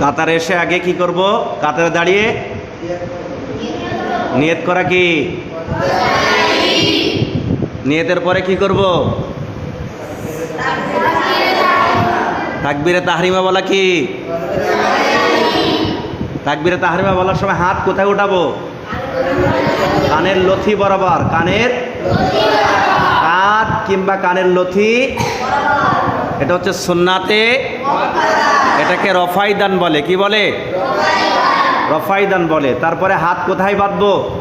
কাতারে এসে আগে কি করব? কাতারে দাঁড়িয়ে? নিয়ত করা কি? নিয়তের পরে কি করব? তাকবিরে তাহরিমা বলা কি? তাকবিরে তাহরিমা বলার সময় হাত কোথায় উঠাবো? কানের লথি বরাবর। কানের কাত কিংবা কানের লথি? এটা হচ্ছে সুন্নাতে এটাকে রফাইদান বলে। কি বলে? রফাইদান বলে। তারপরে হাত কোথায় বাঁধবো?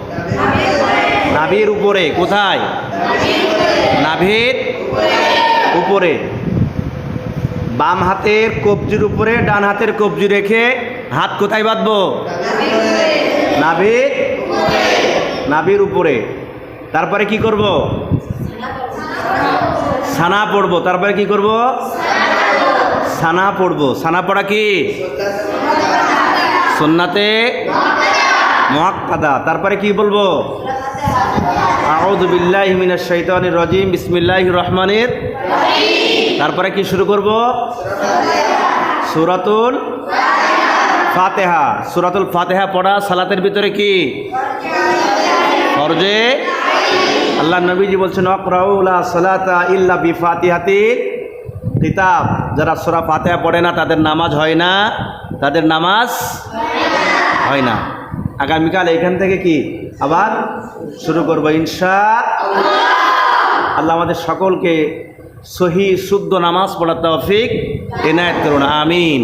নাভির উপরে। কোথায়? নাভির উপরে। বাম হাতের কবজির উপরে, ডান হাতের কবজি রেখে হাত কোথায় বাঁধবো? নাভির নাভির উপরে। তারপরে কি করব? সানা পড়ব। তারপরে কি করব? সানা পড়ব। সানা পড়া কি? সুন্নাতে মহাক্কাদা তারপরে কি বলব? আউযু বিল্লাহি মিনাশ শাইতানির রাজিম। বিসমিল্লাহির রহমানির তারপরে কি শুরু করব? সুরাতুল ফাতেহা। সুরাতুল ফাতেহা পড়া সালাতের ভিতরে কি? আল্লাহ নবীজি বলছেন অকরাউলা সালাতা ইল্লা বিফাতিহাতিল কিতাব। যারা সোরা ফাতেহা পড়ে না, তাদের নামাজ হয় না। তাদের নামাজ হয় না। আগামীকাল এখান থেকে কি? আবার শুরু করব ইনশা আল্লাহ আমাদের সকলকে সহি, শুদ্ধ নামাজ পড়ার তৌফিক এনায়ত করুন। আমিন।